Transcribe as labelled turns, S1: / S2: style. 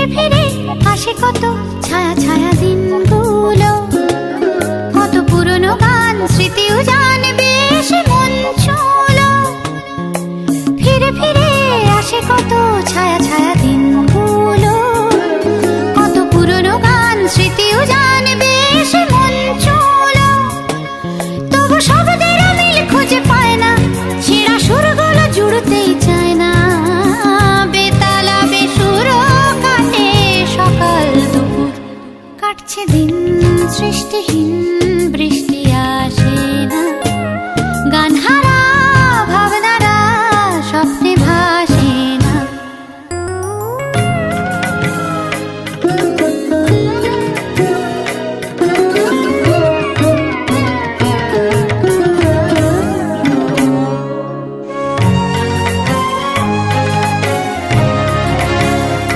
S1: ফিরে ফিরে আসে কত ছায়া ছায়া দিনগুলো। কত পুরনো গান স্মৃতিও জানবে সে মন ছুঁলো। ফিরে ফিরে সেদিন সৃষ্টিহীন।